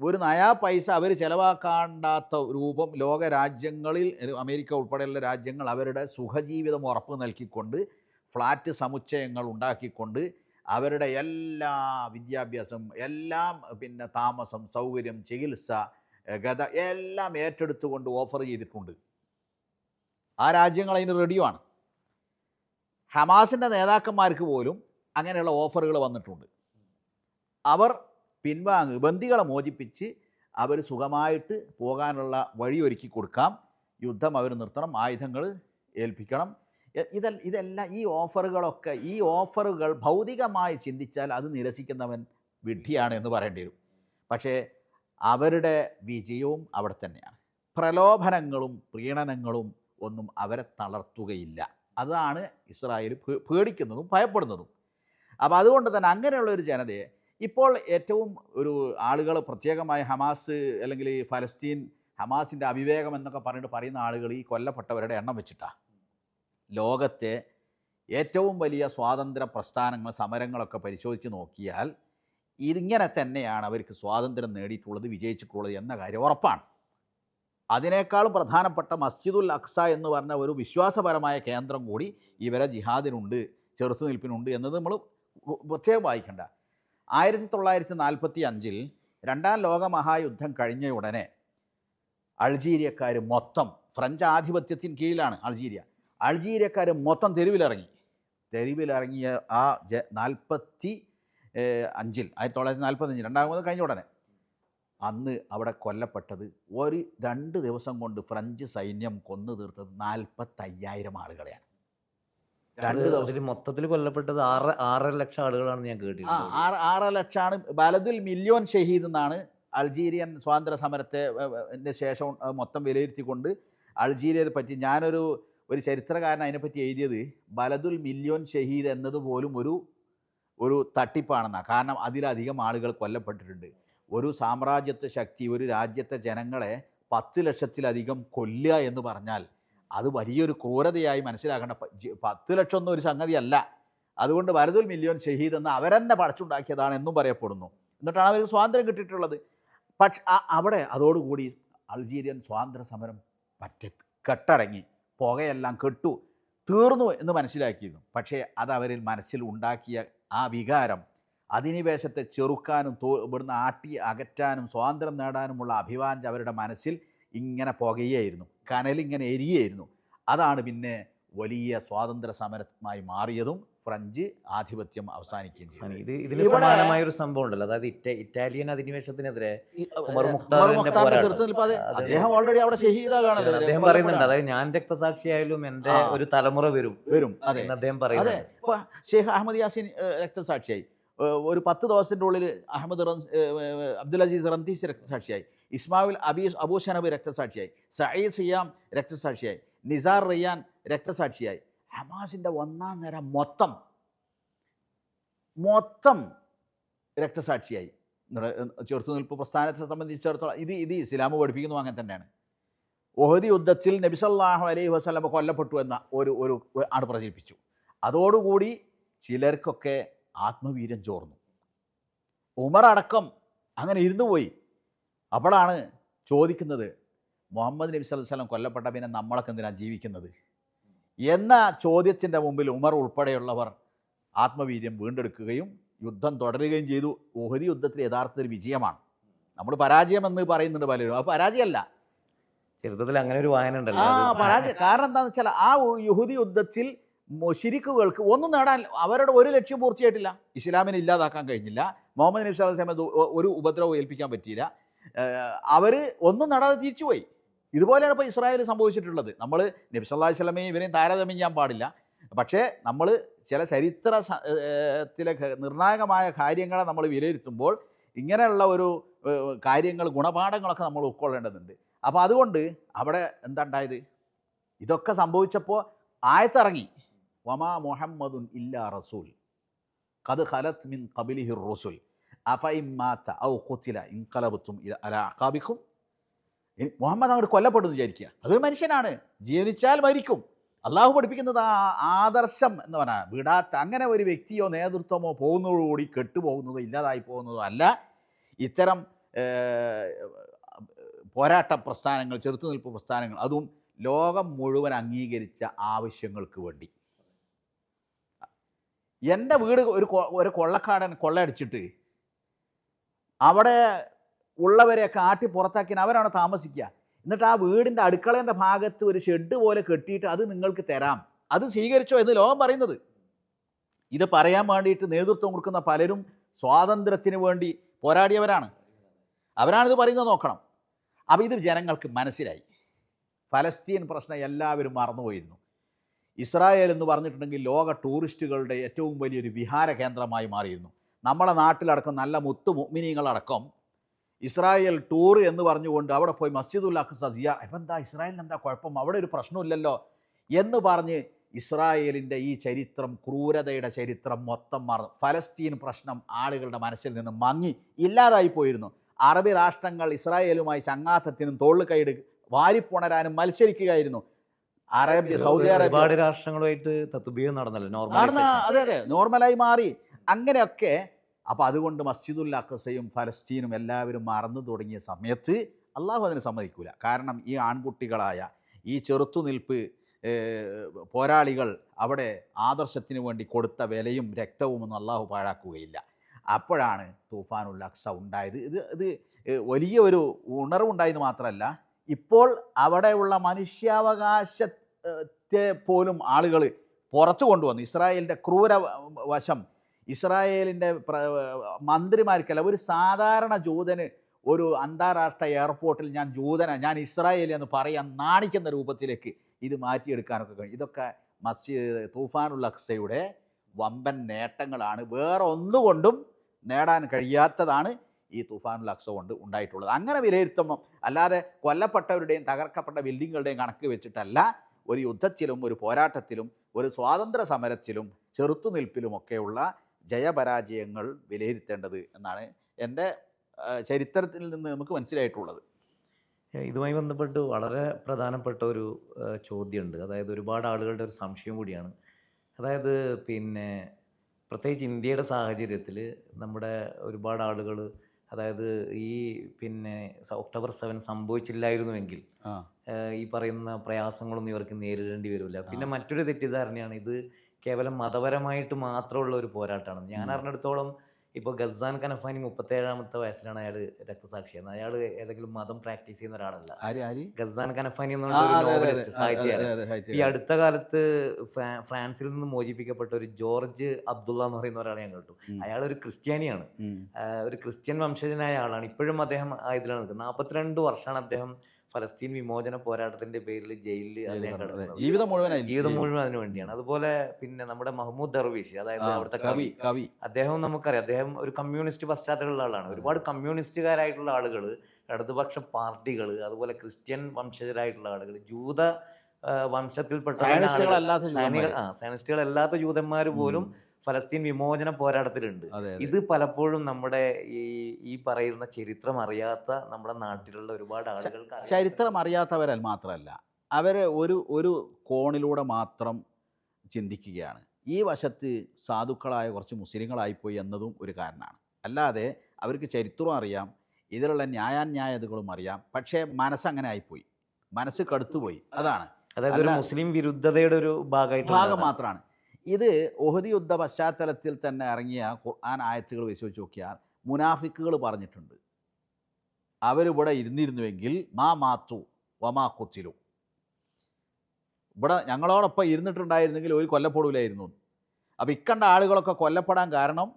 ഒരു നയാ പൈസ അവർ ചിലവാക്കാണ്ടാത്ത രൂപം ലോക രാജ്യങ്ങളിൽ അമേരിക്ക ഉൾപ്പെടെയുള്ള രാജ്യങ്ങൾ അവരുടെ സുഖജീവിതം ഉറപ്പ് നൽകിക്കൊണ്ട് ഫ്ലാറ്റ് സമുച്ചയങ്ങൾ ഉണ്ടാക്കിക്കൊണ്ട് അവരുടെ എല്ലാ വിദ്യാഭ്യാസം എല്ലാം പിന്നെ താമസം സൗകര്യം ചികിത്സ ഗത എല്ലാം ഏറ്റെടുത്തുകൊണ്ട് ഓഫർ ചെയ്തിട്ടുണ്ട്. ആ രാജ്യങ്ങൾ അതിന് റെഡിയുമാണ്. ഹമാസിന്റെ നേതാക്കന്മാർക്ക് പോലും അങ്ങനെയുള്ള ഓഫറുകൾ വന്നിട്ടുണ്ട്. അവർ പിൻവാങ്ങ് ബന്ദികളെ മോചിപ്പിച്ച് അവർ സുഖമായിട്ട് പോകാനുള്ള വഴി ഒരുക്കി കൊടുക്കാം. യുദ്ധം അവർ നിർത്തണം. ആയുധങ്ങൾ ഏൽപ്പിക്കണം. ഇത ഇതെല്ലാം ഈ ഓഫറുകളൊക്കെ ഈ ഓഫറുകൾ ഭൗതികമായി ചിന്തിച്ചാൽ അത് നിരസിക്കുന്നവൻ വിഡ്ഢിയാണ് എന്ന് പറയേണ്ടി വരും. പക്ഷേ അവരുടെ വിജയവും അവിടെ തന്നെയാണ്. പ്രലോഭനങ്ങളും പ്രീണനങ്ങളും ഒന്നും അവരെ തളർത്തുകയില്ല. അതാണ് ഇസ്രായേൽ പേടിക്കുന്നതും ഭയപ്പെടുന്നതും. അപ്പോൾ അതുകൊണ്ട് തന്നെ അങ്ങനെയുള്ള ഒരു ജനതയെ ഇപ്പോൾ ഏറ്റവും ഒരു ആളുകൾ പ്രത്യേകമായി ഹമാസ് അല്ലെങ്കിൽ ഈ ഫലസ്തീൻ ഹമാസിന്റെ അവിവേകം എന്നൊക്കെ പറഞ്ഞിട്ട് പറയുന്ന ആളുകൾ ഈ കൊല്ലപ്പെട്ടവരുടെ എണ്ണം വെച്ചിട്ടാണ് ലോകത്തെ ഏറ്റവും വലിയ സ്വാതന്ത്ര്യ പ്രസ്ഥാനങ്ങൾ സമരങ്ങളൊക്കെ പരിശോധിച്ച് നോക്കിയാൽ ഇങ്ങനെ തന്നെയാണ് അവർക്ക് സ്വാതന്ത്ര്യം നേടിയിട്ടുള്ളത് വിജയിച്ചിട്ടുള്ളത് എന്ന കാര്യം ഉറപ്പാണ്. അതിനേക്കാളും പ്രധാനപ്പെട്ട മസ്ജിദുൽ അക്സ എന്ന് പറഞ്ഞ ഒരു വിശ്വാസപരമായ കേന്ദ്രം കൂടി ഇവരെ ജിഹാദിനുണ്ട് ചെറുത്തുനിൽപ്പിനുണ്ട് എന്നത് നമ്മൾ പ്രത്യേകം വായിക്കേണ്ട. ആയിരത്തി തൊള്ളായിരത്തി നാൽപ്പത്തി അഞ്ചിൽ രണ്ടാം ലോക മഹായുദ്ധം കഴിഞ്ഞ ഉടനെ അൾജീരിയക്കാർ മൊത്തം ഫ്രഞ്ച് ആധിപത്യത്തിന് കീഴിലാണ് അൾജീരിയ. അൾജീരിയക്കാർ മൊത്തം തെരുവിലിറങ്ങി. തെരുവിലിറങ്ങിയ ആ ജ നാൽപ്പത്തി അഞ്ചിൽ ആയിരത്തി തൊള്ളായിരത്തി നാൽപ്പത്തഞ്ച് രണ്ടാമത് കഴിഞ്ഞ ഉടനെ അന്ന് അവിടെ കൊല്ലപ്പെട്ടത് ഒരു രണ്ട് ദിവസം കൊണ്ട് ഫ്രഞ്ച് സൈന്യം കൊന്നു തീർത്തത് നാൽപ്പത്തയ്യായിരം ആളുകളെയാണ്. രണ്ട് ദിവസത്തിൽ മൊത്തത്തിൽ കൊല്ലപ്പെട്ടത് ആറ് ആറര ലക്ഷം ആളുകളാണ് ഞാൻ കേട്ടിട്ടുള്ളത് ആറ് ആറ് ലക്ഷമാണ്. ബലദുൽ മില്യോൺ ഷഹീദ് എന്നാണ് അൾജീരിയൻ സ്വാതന്ത്ര്യ സമരത്തെ ശേഷം മൊത്തം വിലയിരുത്തിക്കൊണ്ട് അൾജീരിയയെ പറ്റി ഞാനൊരു ഒരു ചരിത്രകാരൻ അതിനെപ്പറ്റി എഴുതിയത് ബലദുൽ മില്യോൺ ഷഹീദ് എന്നതുപോലും ഒരു ഒരു തട്ടിപ്പാണെന്നാണ് കാരണം അതിലധികം ആളുകൾ കൊല്ലപ്പെട്ടിട്ടുണ്ട്. ഒരു സാമ്രാജ്യത്വ ശക്തി ഒരു രാജ്യത്തെ ജനങ്ങളെ പത്ത് ലക്ഷത്തിലധികം കൊല്ലുക എന്ന് പറഞ്ഞാൽ അത് വലിയൊരു ക്രൂരതയായി മനസ്സിലാക്കേണ്ട പത്ത് ലക്ഷം ഒന്നും ഒരു സംഗതിയല്ല. അതുകൊണ്ട് വരതുൽ മില്യോൺ ഷഹീദ് എന്ന് അവരെന്നെ പടച്ചുണ്ടാക്കിയതാണ് എന്നും പറയപ്പെടുന്നു. എന്നിട്ടാണ് അവർക്ക് സ്വാതന്ത്ര്യം കിട്ടിയിട്ടുള്ളത്. പക്ഷെ അവിടെ അതോടുകൂടി അൾജീരിയൻ സ്വാതന്ത്ര്യ സമരം പറ്റ കെട്ടടങ്ങി. പുകയെല്ലാം കെട്ടു. തീർന്നു എന്ന് മനസ്സിലാക്കിയിരുന്നു. പക്ഷേ അത് അവരിൽ മനസ്സിൽ ഉണ്ടാക്കിയ ആ വികാരം അധിനിവേശത്തെ ചെറുക്കാനും തോ ഇവിടുന്ന് ആട്ടി അകറ്റാനും സ്വാതന്ത്ര്യം നേടാനുമുള്ള അഭിവാഞ്ച് അവരുടെ മനസ്സിൽ ഇങ്ങനെ പുകയായിരുന്നു. കനലിങ്ങനെ എരിയായിരുന്നു. അതാണ് പിന്നെ വലിയ സ്വാതന്ത്ര്യ സമരമായി മാറിയതും ഫ്രഞ്ച് ആധിപത്യം അവസാനിക്കുകയും ചെയ്തു ഇത് ഇതിന് സമാനമായ ഒരു സംഭവം ഉണ്ടല്ലോ. അതായത് ഇറ്റാലിയൻ അധിനിവേശത്തിനെതിരെ അദ്ദേഹം ഓൾറെഡി അവിടെ ഷഹീദാകാണല്ലോ അദ്ദേഹം പറയുന്നുണ്ട്. അതായത് ഞാൻ രക്തസാക്ഷിയായാലും എന്റെ. ഒരു തലമുറ വരും വരും. അതെ. എന്ന് അദ്ദേഹം അതെ. പറയുന്നത് ഷെയ്ഖ് അഹമ്മദ് യാസിൻ രക്തസാക്ഷിയായി. ഒരു പത്ത് ദിവസത്തിന്റെ ഉള്ളിൽ അഹമ്മദ് ഏഹ്, അബ്ദുൽ അസീസ് റന്തീസ് രക്തസാക്ഷിയായി. ഇസ്മാവിൽ അബീസ് അബൂ ഷനബ് രക്തസാക്ഷിയായി. സയ്യിദ് സിയാം രക്തസാക്ഷിയായി. നിസാർ റയ്യാൻ രക്തസാക്ഷിയായി. ഹമാസിന്റെ ഒന്നാം നേരം മൊത്തം മൊത്തം രക്തസാക്ഷിയായി. ചെറുത്തുനിൽപ്പ് പ്രസ്ഥാനത്തെ സംബന്ധിച്ചിടത്തോളം ഇത് ഇത് ഇസ്ലാമ് പഠിപ്പിക്കുന്നു അങ്ങനെ തന്നെയാണ്. ഓഹദി യുദ്ധത്തിൽ നബിസല്ലാഹു അലൈഹി വസ്ലമ കൊല്ലപ്പെട്ടു എന്ന ഒരു ഒരു ആണ് പ്രചരിപ്പിച്ചു. അതോടുകൂടി ചിലർക്കൊക്കെ ആത്മവീര്യം ചോർന്നു. ഉമർ അടക്കം അങ്ങനെ ഇരുന്നു പോയി. അപ്പോഴാണ് ചോദിക്കുന്നത് മുഹമ്മദ് നബി സല്ലല്ലാഹു അലൈഹി കൊല്ലപ്പെട്ട പിന്നെ നമ്മളൊക്കെ എന്തിനാണ് ജീവിക്കുന്നത്? എന്ന ചോദ്യത്തിന്റെ മുമ്പിൽ ഉമർ ഉൾപ്പെടെയുള്ളവർ ആത്മവീര്യം വീണ്ടെടുക്കുകയും യുദ്ധം തുടരുകയും ചെയ്തു. ഓഹരി യുദ്ധത്തിൽ യഥാർത്ഥത്തിൽ വിജയമാണ്. നമ്മൾ പരാജയമെന്ന് പറയുന്നുണ്ട് പലരും. അത് പരാജയമല്ല. ചരിത്രത്തിൽ അങ്ങനെ ഒരു വായന ഉണ്ടല്ലോ. ആ പരാജയം. കാരണം എന്താണെന്ന് വെച്ചാൽ ആ യഹൂദി യുദ്ധത്തിൽ മുഷിരിക്കുകൾക്ക് ഒന്നും നേടാൻ അവരുടെ ഒരു ലക്ഷ്യം പൂർത്തിയായിട്ടില്ല. ഇസ്ലാമിനെ ഇല്ലാതാക്കാൻ കഴിഞ്ഞില്ല. മുഹമ്മദ് നബി അലൈഹി വസല്ലം ഒരു ഉപദ്രവം ഏൽപ്പിക്കാൻ പറ്റിയില്ല. അവർ ഒന്നും നേടാതെ തിരിച്ചുപോയി. ഇതുപോലെയാണ് ഇപ്പോൾ ഇസ്രായേൽ സംഭവിച്ചിട്ടുള്ളത്. നമ്മൾ നബി സല്ലല്ലാഹു അലൈഹി വസല്ലമയും ഇവരെയും താരതമ്യം ചെയ്യാൻ പാടില്ല. പക്ഷേ നമ്മൾ ചില ചരിത്ര ത്തിലെ നിർണായകമായ കാര്യങ്ങളെ നമ്മൾ വിലയിരുത്തുമ്പോൾ ഇങ്ങനെയുള്ള ഒരു കാര്യങ്ങൾ ഗുണപാഠങ്ങളൊക്കെ നമ്മൾ ഉൾക്കൊള്ളേണ്ടതുണ്ട്. അപ്പോൾ അതുകൊണ്ട് അവിടെ എന്താ ഉണ്ടായത്? ഇതൊക്കെ സംഭവിച്ചപ്പോൾ ആയത്തിറങ്ങി. വമാ മുഹമ്മദുൻ ഇല്ലാ റസൂൽ. കത് ഖലത് മിൻ കബിലിഹിർ റസൂൽ. അഫൈമാത്ത മാത ഔ ഖുതില ഇൻകലബത്തും അല മുഹമ്മദ് അങ്ങോട്ട് കൊല്ലപ്പെടുന്നു വിചാരിക്കുക. അതൊരു മനുഷ്യനാണ്. ജീവിച്ചാൽ മരിക്കും. അള്ളാഹു പഠിപ്പിക്കുന്നത് ആ ആദർശം എന്ന് പറഞ്ഞാൽ വിടാത്ത അങ്ങനെ ഒരു വ്യക്തിയോ നേതൃത്വമോ പോകുന്നതോടുകൂടി കെട്ടുപോകുന്നതോ ഇല്ലാതായി പോകുന്നതോ അല്ല. ഇത്തരം പോരാട്ട പ്രസ്ഥാനങ്ങൾ ചെറുത്തുനിൽപ്പ് പ്രസ്ഥാനങ്ങൾ അതും ലോകം മുഴുവൻ അംഗീകരിച്ച ആവശ്യങ്ങൾക്ക് വേണ്ടി. എന്റെ വീട് ഒരു ഒരു കൊള്ളക്കാടൻ കൊള്ളയടിച്ചിട്ട് അവിടെ ഉള്ളവരെയൊക്കെ ആട്ടി പുറത്താക്കി അവരാണ് താമസിക്കുക. എന്നിട്ട് ആ വീടിന്റെ അടുക്കളേന്റെ ഭാഗത്ത് ഒരു ഷെഡ് പോലെ കെട്ടിയിട്ട് അത് നിങ്ങൾക്ക് തരാം. അത് സ്വീകരിച്ചോ എന്ന് ലോകം പറയുന്നത്. ഇത് പറയാൻ വേണ്ടിയിട്ട് നേതൃത്വം കൊടുക്കുന്ന പലരും സ്വാതന്ത്ര്യത്തിന് വേണ്ടി പോരാടിയവരാണ്. അവരാണിത് പറയുന്നത് നോക്കണം. അപ്പോൾ ഇത് ജനങ്ങൾക്ക് മനസ്സിലായി. ഫലസ്തീൻ പ്രശ്നം എല്ലാവരും മറന്നുപോയിരുന്നു. ഇസ്രായേൽ എന്ന് പറഞ്ഞിട്ടുണ്ടെങ്കിൽ ലോക ടൂറിസ്റ്റുകളുടെ ഏറ്റവും വലിയൊരു വിഹാര കേന്ദ്രമായി മാറിയിരുന്നു. നമ്മളെ നാട്ടിലടക്കം നല്ല മുത്തു മുഗ്മിനീങ്ങളടക്കം ഇസ്രായേൽ ടൂർ എന്ന് പറഞ്ഞുകൊണ്ട് അവിടെ പോയി മസ്ജിദുൽ അഖ്സ സിയാർ ഇപ്പം എന്താ ഇസ്രായേലിന് എന്താ കുഴപ്പം? അവിടെ ഒരു പ്രശ്നമില്ലല്ലോ? എന്ന് പറഞ്ഞ് ഇസ്രായേലിന്റെ ഈ ചരിത്രം ക്രൂരതയുടെ ചരിത്രം മൊത്തം മറന്നു. ഫലസ്തീൻ പ്രശ്നം ആളുകളുടെ മനസ്സിൽ നിന്ന് മങ്ങി ഇല്ലാതായി പോയിരുന്നു. അറബി രാഷ്ട്രങ്ങൾ ഇസ്രായേലുമായി ചങ്ങാത്തത്തിനും തോളുകൈട് വാരിപ്പുണരാനും മത്സരിക്കുകയായിരുന്നു. Arabia Saudi Arabia. ഒരുപാട് രാഷ്ട്രങ്ങളുമായിട്ട് തത്തുബീയം നടന്നല്ലോ നടന്ന അതെ അതെ നോർമലായി മാറി. അങ്ങനെയൊക്കെ അപ്പോൾ അതുകൊണ്ട് മസ്ജിദുൽ അഖസയും ഫലസ്തീനും എല്ലാവരും മറന്നു തുടങ്ങിയ സമയത്ത് അള്ളാഹു അതിന് സമ്മതിക്കൂല. കാരണം ഈ ആൺകുട്ടികളായ ഈ ചെറുത്തുനിൽപ്പ് പോരാളികൾ അവിടെ ആദർശത്തിന് വേണ്ടി കൊടുത്ത വിലയും രക്തവും രക്തവുമൊന്നും അള്ളാഹു പാഴാക്കുകയില്ല. അപ്പോഴാണ് തൂഫാനുൽ അക്സ ഉണ്ടായത്. ഇത് ഇത് വലിയ ഒരു ഉണർവുണ്ടായെന്ന് മാത്രമല്ല ഇപ്പോൾ അവിടെയുള്ള മനുഷ്യാവകാശത്തെ പോലും ആളുകൾ പുറത്തു കൊണ്ടുവന്നു. ഇസ്രായേലിന്റെ ക്രൂര വശം ഇസ്രായേലിന്റെ മന്ത്രിമാർക്കല്ല ഒരു സാധാരണ ജൂതന് ഒരു അന്താരാഷ്ട്ര എയർപോർട്ടിൽ ഞാൻ ജൂതന ഞാൻ ഇസ്രായേലി എന്ന് പറയാൻ നാണിക്കുന്ന രൂപത്തിലേക്ക് ഇത് മാറ്റിയെടുക്കാനൊക്കെ കഴിയും. ഇതൊക്കെ മസ്ജിദ് തൂഫാനുൽ അക്സയുടെ വമ്പൻ നേട്ടങ്ങളാണ്. വേറെ ഒന്നുകൊണ്ടും നേടാൻ കഴിയാത്തതാണ് ഈ തുഫാനുൽ അക്സ കൊണ്ട് ഉണ്ടായിട്ടുള്ളത്. അങ്ങനെ വിലയിരുത്തുമ്പം അല്ലാതെ കൊല്ലപ്പെട്ടവരുടെയും തകർക്കപ്പെട്ട ബിൽഡിങ്ങുകളുടെയും കണക്ക് വെച്ചിട്ടല്ല ഒരു യുദ്ധത്തിലും ഒരു പോരാട്ടത്തിലും ഒരു സ്വാതന്ത്ര്യ സമരത്തിലും ചെറുത്തുനിൽപ്പിലുമൊക്കെയുള്ള ജയപരാജയങ്ങൾ വിലയിരുത്തേണ്ടത് എന്നാണ് എന്റെ ചരിത്രത്തിൽ നിന്ന് നമുക്ക് മനസ്സിലായിട്ടുള്ളത്. ഇതുമായി ബന്ധപ്പെട്ട് വളരെ പ്രധാനപ്പെട്ട ഒരു ചോദ്യമുണ്ട്. അതായത് ഒരുപാട് ആളുകളുടെ ഒരു സംശയം കൂടിയാണ്. അതായത് പിന്നെ പ്രത്യേകിച്ച് ഇന്ത്യയുടെ സാഹചര്യത്തിൽ നമ്മുടെ ഒരുപാട് ആളുകൾ അതായത് ഈ പിന്നെ ഒക്ടോബർ സെവൻ സംഭവിച്ചില്ലായിരുന്നുവെങ്കിൽ ഈ പറയുന്ന പ്രയാസങ്ങളൊന്നും ഇവർക്ക് നേരിടേണ്ടി വരില്ല. പിന്നെ മറ്റൊരു തെറ്റിദ്ധാരണയാണ് ഇത് കേവലം മതപരമായിട്ട് മാത്രമുള്ള ഒരു പോരാട്ടമാണ്. ഞാൻ. അറിഞ്ഞിടത്തോളം ഇപ്പോൾ ഗസാൻ കനഫാനി മുപ്പത്തേഴാമത്തെ വയസ്സിലാണ് അയാൾ രക്തസാക്ഷിയായിരുന്നത് അയാൾ ഏതെങ്കിലും മതം പ്രാക്ടീസ് ചെയ്യുന്ന ഒരാളല്ല. ഗസാൻ കനഫാനി എന്ന് പറഞ്ഞ ഈ അടുത്ത കാലത്ത് ഫ്രാൻസിൽ നിന്ന് മോചിപ്പിക്കപ്പെട്ട ഒരു ജോർജ് അബ്ദുള്ള എന്ന് പറയുന്ന ഒരാളെ ഞാൻ കേട്ടു. അയാൾ ഒരു ക്രിസ്ത്യാനിയാണ്. ഒരു ക്രിസ്ത്യൻ വംശജനായ ആളാണ്. ഇപ്പോഴും അദ്ദേഹം ഇതിലാണ് നിൽക്കുന്നത്. നാൽപ്പത്തിരണ്ട് വർഷമാണ് അദ്ദേഹം ഫലസ്തീൻ വിമോചന പോരാട്ടത്തിന്റെ പേരിൽ ജയിലിൽ ജീവിതം മുഴുവനായി ജീവിതം മുഴുവൻ അതിനു വേണ്ടിയാണ്. അതുപോലെ പിന്നെ നമ്മുടെ മഹ്മൂദ് ദർവീഷ് അതായത് അവിടുത്തെ കവി. കവി അദ്ദേഹം നമുക്കറിയാം. അദ്ദേഹം ഒരു കമ്മ്യൂണിസ്റ്റ് പശ്ചാത്തലമുള്ള ആളാണ്. ഒരുപാട് കമ്മ്യൂണിസ്റ്റുകാരായിട്ടുള്ള ആളുകൾ ഇടതുപക്ഷ പാർട്ടികൾ അതുപോലെ ക്രിസ്ത്യൻ വംശജരായിട്ടുള്ള ആളുകൾ ജൂത വംശത്തിൽപ്പെട്ട സയനിസ്റ്റുകളല്ലാത്ത ജൂതന്മാർ പോലും ഫലസ്തീൻ വിമോചന പോരാട്ടത്തിലുണ്ട്. ഇത് പലപ്പോഴും നമ്മുടെ ഈ ഈ പറയുന്ന ചരിത്രം അറിയാത്ത നമ്മുടെ നാട്ടിലുള്ള ഒരുപാട് ആളുകൾ ചരിത്രം അറിയാത്തവരൽ മാത്രമല്ല അവർ ഒരു ഒരു കോണിലൂടെ മാത്രം ചിന്തിക്കുകയാണ്. ഈ വശത്ത് സാധുക്കളായ കുറച്ച് മുസ്ലിങ്ങളായിപ്പോയി എന്നതും ഒരു കാരണമാണ്. അല്ലാതെ അവർക്ക് ചരിത്രം അറിയാം ഇതിലുള്ള ന്യായാന്യായതകളും അറിയാം പക്ഷേ മനസ്സങ്ങനെ ആയിപ്പോയി. മനസ്സ് കടുത്തുപോയി. അതാണ്. അതായത് മുസ്ലിം വിരുദ്ധതയുടെ ഒരു ഭാഗമായിട്ട് ഭാഗം മാത്രമാണ്. ഇത് ഒഹദി യുദ്ധ പശ്ചാത്തലത്തിൽ തന്നെ ഇറങ്ങിയ ഖുർആൻ ആയത്തുകൾ വിശ്വസിച്ച് നോക്കിയാൽ മുനാഫിക്കുകൾ പറഞ്ഞിട്ടുണ്ട്. അവരിവിടെ ഇരുന്നിരുന്നുവെങ്കിൽ മാ മാത്തു വമാ കൊത്തിലു. ഇവിടെ ഞങ്ങളോടൊപ്പം ഇരുന്നിട്ടുണ്ടായിരുന്നെങ്കിൽ ഒരു കൊല്ലപ്പെടൂലായിരുന്നു. അപ്പോൾ ഇക്കണ്ട ആളുകളൊക്കെ കൊല്ലപ്പെടാൻ കാരണം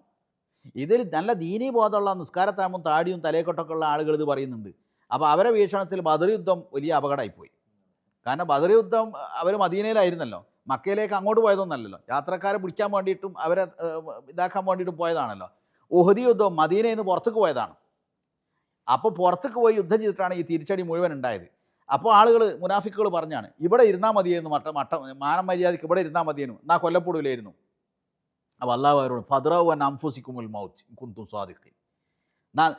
ഇതിൽ നല്ല ദീനീ ബോധമുള്ള നിസ്കാരത്താമും താടിയും തലേക്കൊട്ടൊക്കെ ഉള്ള ആളുകൾ ഇത് പറയുന്നുണ്ട്. അപ്പോൾ അവരെ വീക്ഷണത്തിൽ ബദർ യുദ്ധം വലിയ അപകടമായിപ്പോയി. കാരണം ബദർ യുദ്ധം അവർ മദീനയിലായിരുന്നല്ലോ. മക്കയിലേക്ക് അങ്ങോട്ട് പോയതൊന്നല്ലല്ലോ. യാത്രക്കാരെ പിടിക്കാൻ വേണ്ടിയിട്ടും അവരെ ഇതാക്കാൻ വേണ്ടിയിട്ടും പോയതാണല്ലോ. ഉഹദി യുദ്ധം മദീനയിൽ നിന്ന് പുറത്തേക്ക് പോയതാണ്. അപ്പോൾ പുറത്തേക്ക് പോയി യുദ്ധം ചെയ്തിട്ടാണ് ഈ തിരിച്ചടി മുഴുവൻ ഉണ്ടായത്. അപ്പോൾ ആളുകൾ മുനാഫിക്കുകൾ പറഞ്ഞാണ് ഇവിടെ ഇരുന്നാൽ മതിയായിരുന്നു മട്ട മട്ട മാനം മര്യാദയ്ക്ക് ഇവിടെ ഇരുന്നാൽ മതിയായിരുന്നു എന്നാ കൊല്ലപ്പെടില്ലായിരുന്നു അപ്പോൾ അള്ളാഹു അവരോട് ഫദ്റാവു അൻ അംഫുസിക്കുമുൽ മൗത്ത് കുന്തും സ്വാദിഖി എന്നാൽ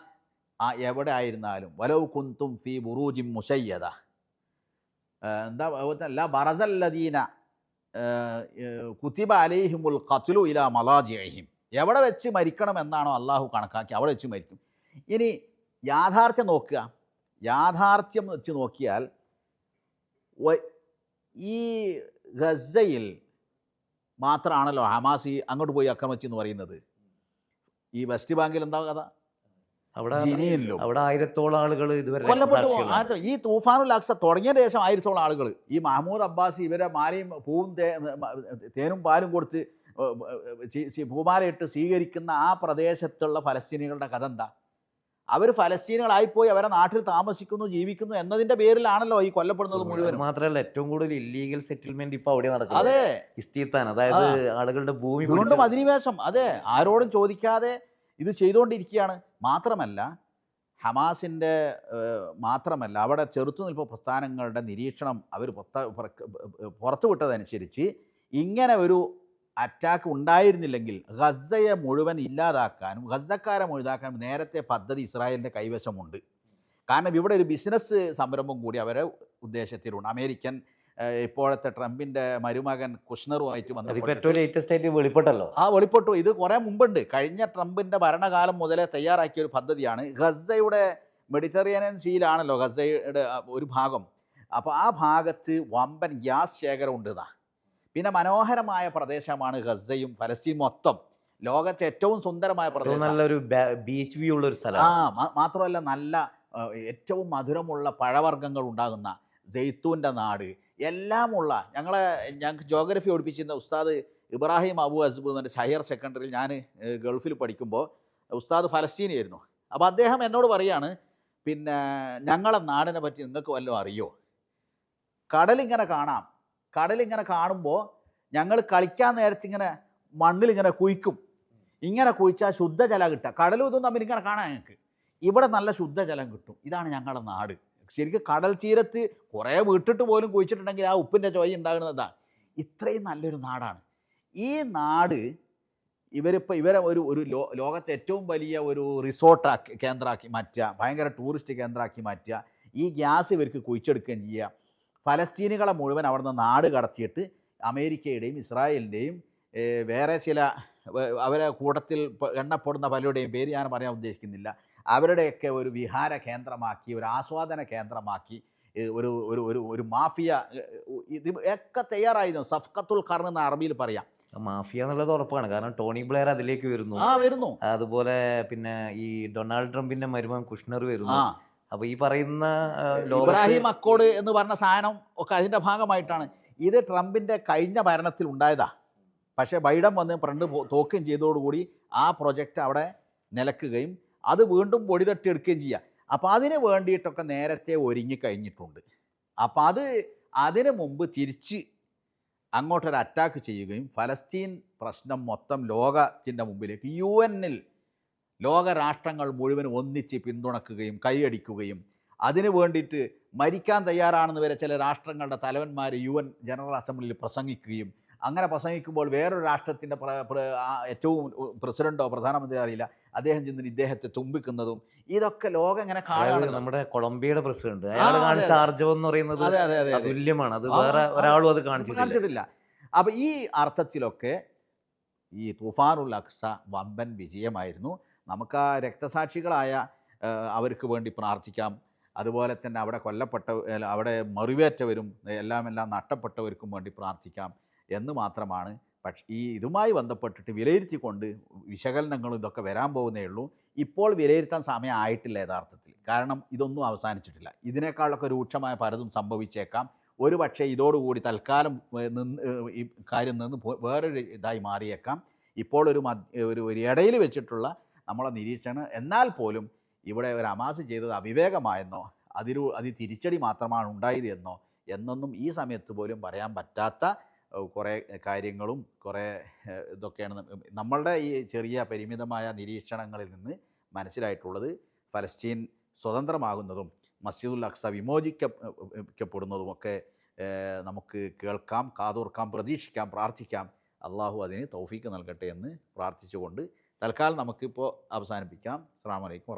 ആ എവിടെ ആയിരുന്നാലും വലവ് കുന്തും ഫി ബുറൂജിം മുഷയ്യത എന്താ അല്ല ബറസല്ലദീന കുത്തിബ അലൈഹിമുൽ ഖത്ലു ഇല മലാജിഹിം എവിടെ വെച്ച് മരിക്കണം എന്നാണോ അള്ളാഹു കണക്കാക്കി അവിടെ വെച്ച് മരിക്കും. ഇനി യാഥാർത്ഥ്യം നോക്കുക. യാഥാർത്ഥ്യം വെച്ച് നോക്കിയാൽ ഈ ഗസയിൽ മാത്രമാണല്ലോ ഹമാസ് ഈ അങ്ങോട്ട് പോയി അക്രമിച്ചെന്ന് പറയുന്നത്. ഈ വെസ്റ്റ് ബാങ്കിൽ എന്താ കഥ? അവിടെ അവിടെ ആയിരത്തോളം ആളുകൾ ഇതുവരെ കൊല്ലപ്പെട്ടു. ഈ തൂഫാനുൽ അക്സ തുടങ്ങിയ ശേഷം ആയിരത്തോളം ആളുകൾ ഈ മഹമൂദ് അബ്ബാസ് ഇവരെ മാലയും പൂവും തേനും പാലും കൊടുത്ത് ഭൂമാലയിട്ട് പൂമാലയിട്ട് സ്വീകരിക്കുന്ന ആ പ്രദേശത്തുള്ള ഫലസ്തീനികളുടെ കഥ എന്താ? അവർ ഫലസ്തീനുകളായിപ്പോയി അവരെ നാട്ടിൽ താമസിക്കുന്നു ജീവിക്കുന്നു എന്നതിന്റെ പേരിലാണല്ലോ ഈ കൊല്ലപ്പെടുന്നത് മുഴുവൻ മാത്രമല്ല ഏറ്റവും കൂടുതൽ ഇല്ലീഗൽ സെറ്റിൽമെന്റ് ഇപ്പൊ അവിടെ നടക്കുന്നത്. അതെ. ഇസ്തീത്താൻ അതായത് ആളുകളുടെ ഭൂമി വീണ്ടും അധിനിവേശം. അതെ. ആരോടും ചോദിക്കാതെ ഇത് ചെയ്തുകൊണ്ടിരിക്കുകയാണ്. മാത്രമല്ല ഹമാസിന്റെ മാത്രമല്ല അവിടെ ചെറുത്തുനിൽപ്പ് പ്രസ്ഥാനങ്ങളുടെ നിരീക്ഷണം അവർ പുറത്ത പുറത്തു വിട്ടതനുസരിച്ച് ഇങ്ങനെ ഒരു അറ്റാക്ക് ഉണ്ടായിരുന്നില്ലെങ്കിൽ ഗസയെ മുഴുവൻ ഇല്ലാതാക്കാനും ഗസക്കാരെ മുഴുതാക്കാനും നേരത്തെ പദ്ധതി ഇസ്രായേലിന്റെ കൈവശമുണ്ട്. കാരണം ഇവിടെ ഒരു ബിസിനസ് സംരംഭം കൂടി അവരെ ഉദ്ദേശത്തിലുണ്ട്. അമേരിക്കൻ ഇപ്പോഴത്തെ ട്രംപിന്റെ മരുമകൻ കുഷ്ണറുമായിട്ട് വെളിപ്പെട്ടല്ലോ. ആ വെളിപ്പെട്ടു. ഇത് കുറെ മുമ്പുണ്ട്. കഴിഞ്ഞ ട്രംപിന്റെ ഭരണകാലം മുതലേ തയ്യാറാക്കിയ ഒരു പദ്ധതിയാണ്. ഗസയുടെ മെഡിറ്ററേനിയൻ സീലാണല്ലോ ഗസയുടെ ഒരു ഭാഗം. അപ്പോൾ ആ ഭാഗത്ത് വമ്പൻ ഗ്യാസ് ശേഖരം ഉണ്ട് ഇതാ. പിന്നെ മനോഹരമായ പ്രദേശമാണ് ഗസയും ഫലസ്തീൻ മൊത്തം. ലോകത്തെ ഏറ്റവും സുന്ദരമായ പ്രദേശം. നല്ലൊരു ബീച്ച് വ്യൂ ഉള്ള ഒരു സ്ഥലം ആ മാത്രമല്ല നല്ല ഏറ്റവും മധുരമുള്ള പഴവർഗങ്ങൾ ഉണ്ടാകുന്ന ജെയ്ത്തൂന്റെ നാട്. എല്ലാമുള്ള ഞങ്ങളെ ഞങ്ങൾക്ക് ജോഗ്രഫി പഠിപ്പിച്ചിരുന്ന ഉസ്താദ് ഇബ്രാഹിം അബു അസ്ബു എന്ന ഹയർ സെക്കൻഡറിയിൽ ഞാൻ ഗൾഫിൽ പഠിക്കുമ്പോൾ ഉസ്താദ് ഫലസ്തീനിയായിരുന്നു. അപ്പോൾ അദ്ദേഹം എന്നോട് പറയാണ് പിന്നെ ഞങ്ങളെ നാടിനെ പറ്റി നിങ്ങൾക്ക് വല്ലതും അറിയോ? കടലിങ്ങനെ കാണാം. കടലിങ്ങനെ കാണുമ്പോൾ ഞങ്ങൾ കളിക്കാൻ നേരത്ത് ഇങ്ങനെ മണ്ണിലിങ്ങനെ കുഴിക്കും. ഇങ്ങനെ കുഴിച്ചാൽ ശുദ്ധജലം കിട്ടുക കടലും ഇതും തമ്മിൽ ഇങ്ങനെ കാണാം ഞങ്ങൾക്ക്. ഇവിടെ നല്ല ശുദ്ധജലം കിട്ടും. ഇതാണ് ഞങ്ങളുടെ നാട്. ശരിക്കും കടൽ തീരത്ത് കുറേ വീട്ടിട്ട് പോലും കുഴിച്ചിട്ടുണ്ടെങ്കിൽ ആ ഉപ്പിന്റെ ചോയ ഉണ്ടാകുന്നതാണ് ഇത്രയും നല്ലൊരു നാടാണ്. ഈ നാട് ഇവരിപ്പോൾ ഇവരെ ഒരു ഒരു ലോ ലോകത്തെ ഏറ്റവും വലിയ ഒരു റിസോർട്ടാക്കി കേന്ദ്രമാക്കി മാറ്റുക ഭയങ്കര ടൂറിസ്റ്റ് കേന്ദ്രമാക്കി മാറ്റുക ഈ ഗ്യാസ് ഇവർക്ക് കുഴിച്ചെടുക്കുകയും ചെയ്യുക. ഫലസ്തീനുകളെ മുഴുവൻ അവിടുന്ന് നാട് കടത്തിയിട്ട് അമേരിക്കയുടെയും ഇസ്രായേലിന്റെയും വേറെ ചില അവരെ കൂട്ടത്തിൽ എണ്ണപ്പെടുന്ന പലരുടെയും പേര് ഞാൻ പറയാൻ ഉദ്ദേശിക്കുന്നില്ല. അവരുടെയൊക്കെ ഒരു വിഹാര കേന്ദ്രമാക്കി ഒരു ആസ്വാദന കേന്ദ്രമാക്കി ഒരു ഒരു ഒരു ഒരു മാഫിയ ഇത് ഒക്കെ തയ്യാറായിരുന്നു. സഫ്കത്തുൽ ഖർൺ എന്ന അറബിയിൽ പറയാം. മാഫിയ എന്നുള്ളത് ഉറപ്പാണ്. കാരണം ടോണി ബ്ലെയർ അതിലേക്ക് വരുന്നു. ആ വരുന്നു. അതുപോലെ പിന്നെ ഈ ഡൊണാൾഡ് ട്രംപിന്റെ മരുമകൻ കുഷ്ണർ ആ. വരുന്നു അപ്പൊ ഈ പറയുന്ന ഇബ്രാഹിം അക്കോഡ് എന്ന് പറഞ്ഞ സാധനം ഒക്കെ അതിന്റെ ഭാഗമായിട്ടാണ്. ഇത് ട്രംപിന്റെ കഴിഞ്ഞ ഭരണത്തിൽ ഉണ്ടായതാ. പക്ഷേ ബൈഡൻ വന്ന് ഫ്രണ്ട് തോക്കുകയും ചെയ്തതോടുകൂടി ആ പ്രൊജക്റ്റ് അവിടെ നിലക്കുകയും അത് വീണ്ടും പൊടി തട്ടിയെടുക്കുകയും ചെയ്യുക അപ്പോൾ അതിന് വേണ്ടിയിട്ടൊക്കെ നേരത്തെ ഒരുങ്ങി കഴിഞ്ഞിട്ടുണ്ട്. അപ്പോൾ അത് അതിന് മുമ്പ് തിരിച്ച് അങ്ങോട്ടൊരു അറ്റാക്ക് ചെയ്യുകയും ഫലസ്തീൻ പ്രശ്നം മൊത്തം ലോകത്തിന്റെ മുമ്പിലേക്ക് യു എന്നിൽ ലോകരാഷ്ട്രങ്ങൾ മുഴുവൻ ഒന്നിച്ച് പിന്തുണക്കുകയും കൈയടിക്കുകയും അതിനു വേണ്ടിയിട്ട് മരിക്കാൻ തയ്യാറാണെന്ന് വരെ ചില രാഷ്ട്രങ്ങളുടെ തലവന്മാർ യു എൻ ജനറൽ അസംബ്ലിയിൽ പ്രസംഗിക്കുകയും അങ്ങനെ പ്രസംഗിക്കുമ്പോൾ വേറൊരു രാഷ്ട്രത്തിന്റെ ഏറ്റവും പ്രസിഡന്റോ പ്രധാനമന്ത്രിയോ അറിയില്ല. അദ്ദേഹം ചെന്ന് ഇദ്ദേഹത്തെ തുമ്പിക്കുന്നതും ഇതൊക്കെ ലോകം ഇങ്ങനെ അതായത് നമ്മുടെ കൊളംബിയയുടെ പ്രസിഡന്റ്. അയാൾ കാണിച്ച ആർജവം എന്ന് പറയുന്നത് അതെ അതെ അതെ അതെ. അതുല്യമാണ്. അത് വേറെ ഒരാളും അത് കാണിച്ചിട്ടില്ല. അപ്പൊ ഈ അർത്ഥത്തിലൊക്കെ ഈ തുഫാനുൽ അക്സ വമ്പൻ വിജയമായിരുന്നു. നമുക്ക് ആ രക്തസാക്ഷികളായ അവർക്ക് വേണ്ടി പ്രാർത്ഥിക്കാം. അതുപോലെ തന്നെ അവിടെ കൊല്ലപ്പെട്ട അവിടെ മറിവേറ്റവരും എല്ലാം എല്ലാം നഷ്ടപ്പെട്ടവർക്കും വേണ്ടി പ്രാർത്ഥിക്കാം എന്ന് മാത്രമാണ്. പക്ഷേ ഈ ഇതുമായി ബന്ധപ്പെട്ടിട്ട് വിലയിരുത്തിക്കൊണ്ട് വിശകലനങ്ങളും ഇതൊക്കെ വരാൻ പോകുന്നേ ഉള്ളൂ. ഇപ്പോൾ വിലയിരുത്താൻ സമയം ആയിട്ടില്ല യഥാർത്ഥത്തിൽ. കാരണം ഇതൊന്നും അവസാനിച്ചിട്ടില്ല. ഇതിനേക്കാളൊക്കെ രൂക്ഷമായ പലതും സംഭവിച്ചേക്കാം. ഒരു പക്ഷേ ഇതോടുകൂടി തൽക്കാലം നിന്ന് ഈ കാര്യം നിന്ന് വേറൊരു ഇതായി മാറിയേക്കാം. ഇപ്പോൾ ഒരു ഒരു ഇടയിൽ വെച്ചിട്ടുള്ള നമ്മളെ നിരീക്ഷണം എന്നാൽ പോലും ഇവിടെ ഒരു അമാസ് ചെയ്തത് അവിവേകമായെന്നോ അതിരു അതി തിരിച്ചടി മാത്രമാണ് ഉണ്ടായത് എന്നോ എന്നൊന്നും ഈ സമയത്ത് പോലും പറയാൻ പറ്റാത്ത കുറേ കാര്യങ്ങളും കുറേ ഇതൊക്കെയാണ് നമ്മളുടെ ഈ ചെറിയ പരിമിതമായ നിരീക്ഷണങ്ങളിൽ നിന്ന് മനസ്സിലായിട്ടുള്ളത്. ഫലസ്തീൻ സ്വതന്ത്രമാകുന്നതും മസ്ജിദുൽ അക്സ വിമോചിക്കപ്പെടുന്നതും ഒക്കെ നമുക്ക് കേൾക്കാം കാതോർക്കാം പ്രതീക്ഷിക്കാം പ്രാർത്ഥിക്കാം. അള്ളാഹു അതിന് തൗഫീക്ക് നൽകട്ടെ എന്ന് പ്രാർത്ഥിച്ചുകൊണ്ട് തൽക്കാലം നമുക്കിപ്പോൾ അവസാനിപ്പിക്കാം. അസ്സാം വലൈക്കും